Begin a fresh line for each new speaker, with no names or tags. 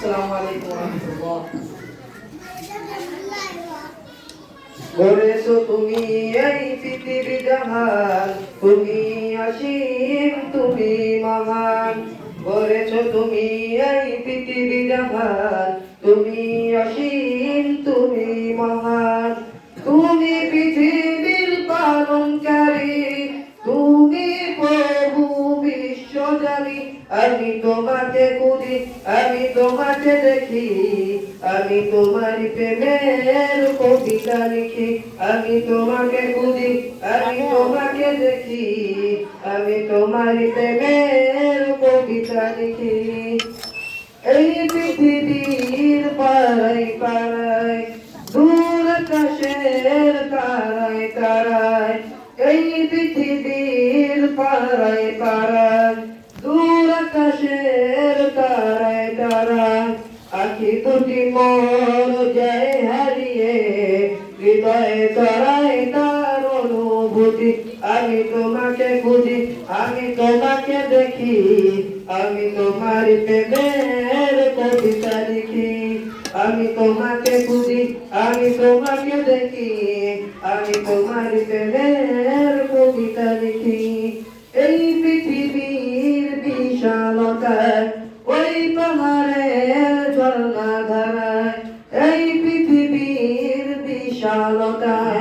আসসালামু
তুমি এই পৃথিবী জাহান তুমি অসীম, তুমি মহান। করেছ তুমি এই পৃথিবী জাহান তুমি অসীম বিশ্বজানি আমি তোমাকে খুঁজি, আমি তোমাকে দেখি, আমি তোমার প্রেমের কবিতা লিখি, আমি তোমাকে খুঁজি, আমি তোমাকে দেখি, আমি তোমার প্রেমের কবিতা লিখি। এই পৃথিবীর পাড়ায় পাড়ায়, দূর আকাশের তারায় তারায় এই পৃথিবীর পাড়ায় দূর আকাশের তারায় তারায় আখি দুটি মন যায় হারিয়ে, হৃদয়ে তারায় তার অনুভূতি। আমি তোমাকে খুঁজি, আমি তোমাকে দেখি, আমি তোমার প্রেমের কবিতা লিখি। আমি তোমাকে খুঁজি, আমি তোমাকে দেখি, আমি তোমার প্রেমের বিশালতায় ওই পাহাড়ের ঝর্ণা ধারায় এই পৃথিবীর বিশালতায়।